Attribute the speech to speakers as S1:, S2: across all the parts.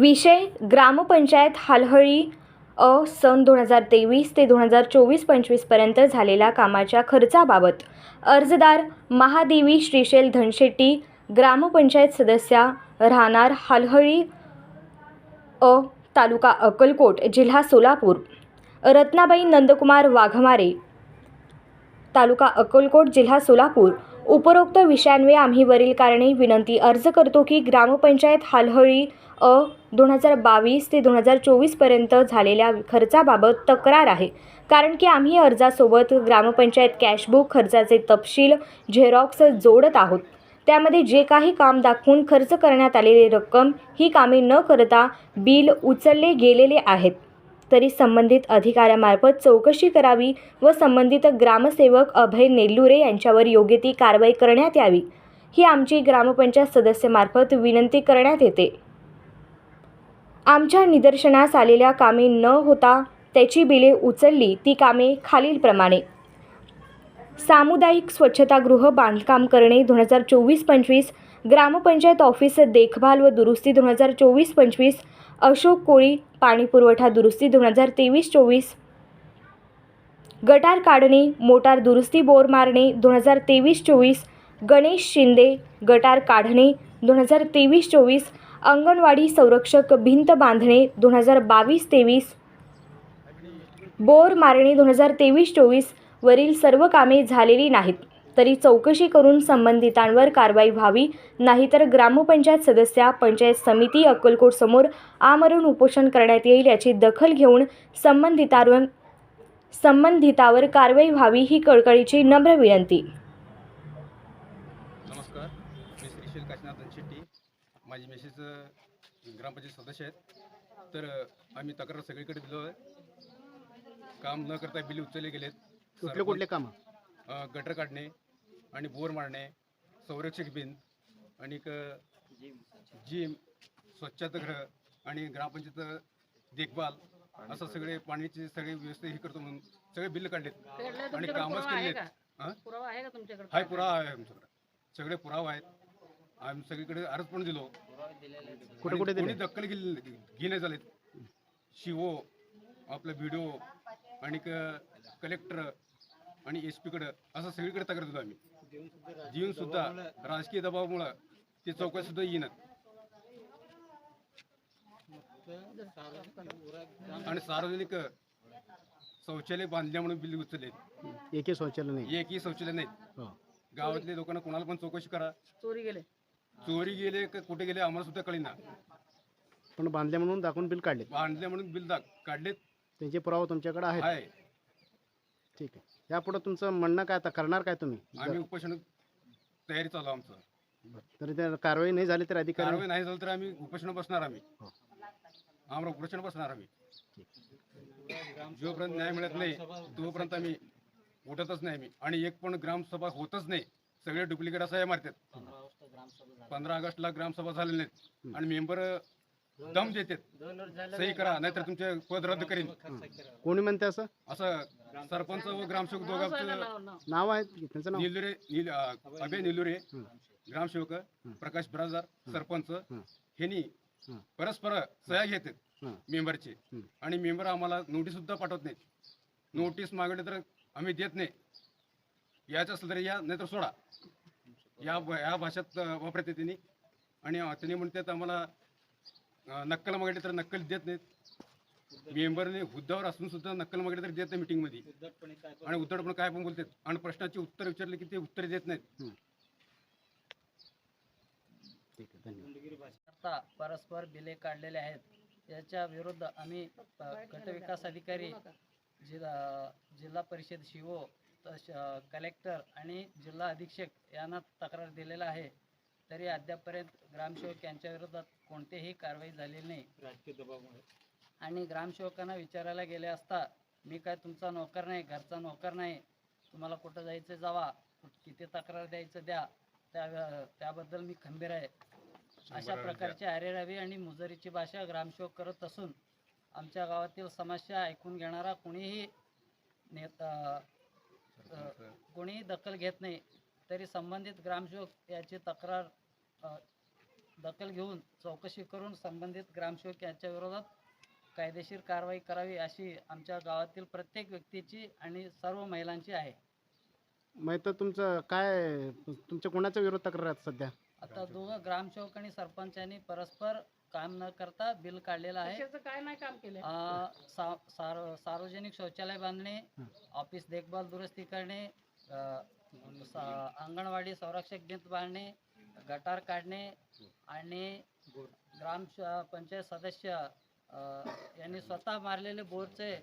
S1: विषय ग्रामपंचायत हालहळी अ सन दोन हजार तेवीस ते दोन हजार चोवीस पंचवीसपर्यंत झालेल्या कामाच्या खर्चाबाबत. अर्जदार महादेवी श्रीशैल धनशेट्टी ग्रामपंचायत सदस्या राहणार हालहळी अ तालुका अक्कलकोट जिल्हा सोलापूर. रत्नाबाई नंदकुमार वाघमारे तालुका अक्कलकोट जिल्हा सोलापूर. उपरोक्त विषयांवे आम्ही वरील कारणे विनंती अर्ज करतो की ग्रामपंचायत हालहळी अ दोन हजार बावीस ते दोन हजार चोवीसपर्यंत झालेल्या खर्चाबाबत तक्रार आहे. कारण की आम्ही अर्जासोबत ग्रामपंचायत कॅशबुक खर्चाचे तपशील झेरॉक्स जोडत आहोत. त्यामध्ये जे काही काम दाखवून खर्च करण्यात आलेली रक्कम ही कामे न करता बिल उचलले गेलेले आहेत. तरी संबंधित अधिकाऱ्यामार्फत चौकशी करावी व संबंधित ग्रामसेवक अभय नेल्लुरे यांच्यावर योग्य ती कारवाई करण्यात यावी ही आमची ग्रामपंचायत सदस्यामार्फत विनंती करण्यात येते. आमच्या निदर्शनास आलेल्या कामे न होता त्याची बिले उचलली ती कामे खालीलप्रमाणे सामुदायिक स्वच्छतागृह बांधकाम करणे दोन हजार चोवीस पंचवीस ग्रामपंचायत ऑफिस देखभाल व दुरुस्ती दोन हजार चोवीस पंचवीस अशोक कोळी पाणीपुरवठा दुरुस्ती दोन हजार तेवीस चोवीस. गटार काढणे मोटार दुरुस्ती बोर मारणे दोन हजार तेवीस चोवीस. गणेश शिंदे गटार काढणे दोन हजार तेवीस चोवीस. अंगणवाडी संरक्षक भिंत बांधणे दोन हजार बावीस तेवीस. बोर मारणे दोन हजार तेवीस चोवीस. वरील सर्व कामे झालेली नाहीत. तरी चौकशी करून संबंधितांवर कारवाई व्हावी. नाहीतर ग्रामपंचायत सदस्या पंचायत समिती अक्कलकोट समोर आमरण उपोषण करण्यात येईल याची दखल घेऊन संबंधितांवर संबंधितावर कारवाई व्हावी ही कळकळीची नम्र विनंती.
S2: नमस्कार. मी श्रीशील काशीनाथ धनशेट्टी माझी मिसेस अ, ग्रामपंचायत सदस्य आहेत. तर आम्ही तक्रार सगळीकडे दिलो आहे. काम न करता बिल उचलले गेलेत.
S3: कुठले कुठले कामं?
S2: गटर काढणे आणि बोर मारणे संरक्षक भिंत आणि जिम स्वच्छतागृह आणि ग्रामपंचायत देखभाल असं सगळे. पाण्याची सगळे व्यवस्था हे करतो म्हणून सगळे बिल काढलेत. आणि कामच केलेत. हां?
S4: पुरावा आहे का तुमच्याकडे
S2: हाय पुरावा आहे आमच्याकडे. सगळे पुरावा आहेत. आम्ही सगळीकडे अर्ज पण दिलो.
S3: कुठे कुठे
S2: कोणी दखल घेणे झालेत. शिवो आपलं व्हिडिओ आणि कलेक्टर आणि एस पीकडं असं सगळीकडे तक्रार दिलो आम्ही. देऊन सुद्धा राजकीय दबावामुळं ते चौकशी सुद्धा येईनात आणि सार्वजनिक शौचालय बांधल्या म्हणून बिल उचलले
S3: एकही शौचालय नाही.
S2: एकही शौचालय नाहीत
S3: हो.
S2: गावातल्या लोकांना कोणाला पण चौकशी करा.
S4: चोरी गेले.
S2: चोरी गेले का कुठे गेले आम्हाला सुद्धा कळीना.
S3: पण बांधले म्हणून दाखवून बिल काढले
S2: बांधले म्हणून बिल दाख काढलेत.
S3: त्यांचे पुरावा तुमच्याकडे आहेत.
S2: आहे.
S3: ठीक आहे. यापुढे तुमचं म्हणणं काय आता? करणार काय तुम्ही?
S2: आम्ही उपोषण तयारी चालू आहे आमचं.
S3: तरी त्या कारवाई नाही झाली तर अधिकारी
S2: कारवाई नाही झालं तर आम्ही उपोषण बसणार आम्ही.
S3: हो.
S2: आम्हाला उपोषण बसणार आम्ही. जोपर्यंत न्याय मिळत नाही तोपर्यंत आम्ही उठतच नाही आम्ही. आणि एक पण ग्रामसभा होतच नाही. सगळे डुप्लिकेट असं मारतात. पंधरा ऑगस्टला ग्रामसभा झालेली नाहीत. आणि मेंबर दम देतात सही करा नाहीतर तुमचे पद रद्द करीन.
S3: कोणी म्हणते असं?
S2: असं सरपंच व ग्रामसेवक दोघांचं
S3: नाव आहे की त्यांचं नाव?
S2: निलुरे निल अ, अभय निलुरे. ग्रामसेवक प्रकाश बिराजदार सरपंच
S3: हं.
S2: ह्यांनी. परस्पर सह्या घेतात
S3: हं.
S2: मेंबरचे.
S3: हं.
S2: आणि मेंबर आम्हाला नोटीस सुद्धा पाठवत नाहीत. नोटीस मागवली तर आम्ही देत नाही. यायचं असलं तर या नाहीतर सोडा. या या भाषेत अ, वापरते त्यांनी आणि अ, त्यांनी म्हणतात आम्हाला नक्कल मागवली तर नक्कल देत नाहीत. मेंबरने हुद्द्यावर असून सुद्धा नक्कल मागवली तर देत नाही मीटिंगमध्ये. आणि उद्धटपणे काय पण बोलतात. आणि प्रश्नाचे उत्तर विचारले की ते उत्तर देत नाहीत.
S3: ठीक आहे धन्यवाद.
S4: आता परस्पर बिले काढलेले आहेत. याच्या विरुद्ध आम्ही अ, गट विकास अधिकारी जिल्हा जिल्हा परिषद शिओ कलेक्टर आणि जिल्हा अधीक्षक यांना तक्रार दिलेला आहे. तरी अद्यापपर्यंत ग्रामसेवक यांच्या विरोधात कोणतीही कारवाई झालेली नाही. आणि ग्रामसेवकांना विचारायला गेले असता मी काय तुमचा नोकर नाही घरचा नोकर नाही तुम्हाला कुठं जायचं जावा किती तक्रार द्यायचं द्या त्या त्याबद्दल मी खंबीर आहे. अशा प्रकारची अरेरावी आणि मुजरीची भाषा ग्रामसेवक करत असून आमच्या गावातील समस्या ऐकून घेणारा कोणीही नेता कोणीही दखल घेत नाही. तरी संबंधित ग्रामसेवक याची तक्रार दखल घेऊन चौकशी करून संबंधित ग्रामसेवक यांच्या विरोधात कायदेशीर कारवाई करावी अशी आमच्या गावातील प्रत्येक व्यक्तीची आणि सर्व महिलांची आहे.
S3: मग तर तुमचं काय तुमच्या कोणाचा विरोध तक्रार आहेत सध्या?
S4: आता दोघं ग्रामसेवक आणि सरपंचांनी परस्पर काम न करता बिल काढलेलं आहे.
S5: काय नाही काम केलं
S4: सार्वजनिक शौचालय बांधणे ऑफिस देखभाल दुरुस्ती करणे अंगणवाडी संरक्षक भिंत बांधणे गटार काढणे आणि ग्राम श- पंचायत सदस्य यांनी स्वतः मारलेले बोरचे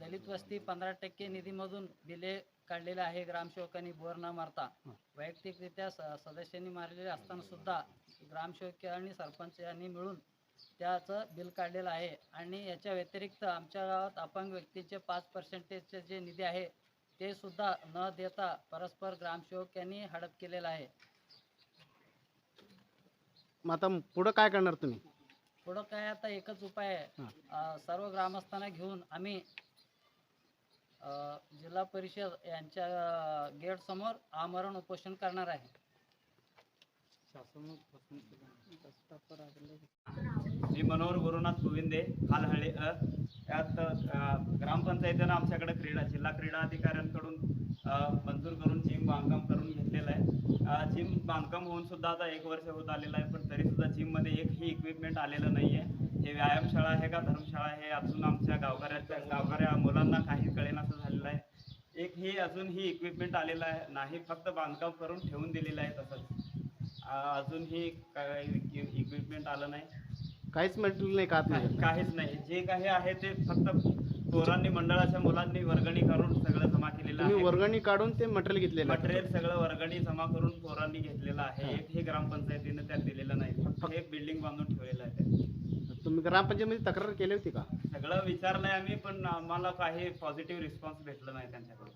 S4: दलित वस्ती पंधरा टक्के निधीमधून बिले काढलेले आहे. ग्रामसेवकांनी बोर न मारता वैयक्तिकरित्या स- सदस्यांनी मारलेले असताना सुद्धा ग्रामसेवक आणि सरपंच यांनी मिळून त्याचं बिल काढलेलं आहे. आणि याच्या व्यतिरिक्त आमच्या गावात अपंग व्यक्तीचे पाच पर्सेंटेजचे जे निधी आहे ते सुद्धा न देता परस्पर ग्रामसेवक यांनी हडप केलेलं आहे.
S3: मग आता पुढं काय करणार तुम्ही?
S4: पुढं काय आता एकच उपाय आहे. अं, सर्व ग्रामस्थांना घेऊन आम्ही अं, जिल्हा परिषद यांच्या गेट समोर आमरण उपोषण करणार आहे.
S6: मी मनोहर गुरुनाथ गोविंदे हालहळे अ त्यात ग्रामपंचायतीनं आमच्याकडे क्रीडा जिल्हा क्रीडा अधिकाऱ्यांकडून मंजूर करून जिम बांधकाम करून घेतलेलं आहे. जिम बांधकाम होऊन सुद्धा आता एक वर्ष होत आलेलं आहे पण तरी सुद्धा जिममध्ये एकही इक्विपमेंट आलेलं नाही आहे. हे व्यायामशाळा आहे का धर्मशाळा आहे अजून आमच्या गावकऱ्याच्या गावकऱ्या मुलांना काही कळेनासं झालेलं आहे. एक ही अजून ही इक्विपमेंट आलेलं आहे नाही फक्त बांधकाम करून ठेवून दिलेलं आहे तसंच. अजूनही काही इक्विपमेंट आलं नाही.
S3: काहीच मटेरियल नाही का
S6: काही- काहीच नाही. जे काही आहे ते फक्त पोरांनी मंडळाच्या मुलांनी वर्गणी करून सगळं जमा केलेलं
S3: तुम्ही
S6: आहे.
S3: वर्गणी काढून ते मटेरियल घेतलेलं आहे.
S6: मटेरियल सगळं वर्गणी जमा करून पोरांनी घेतलेलं आहे. एकही ग्रामपंचायतीनं त्यात दिलेलं नाही. फक्त एक बिल्डिंग बांधून ठेवलेलं आहे त्यात.
S3: तुम्ही ग्रामपंचायतीमध्ये तक्रार केली होती का?
S6: सगळं विचारलंय आम्ही पण आम्हाला काही पॉझिटिव्ह रिस्पॉन्स भेटलं नाही त्यांच्याकडून.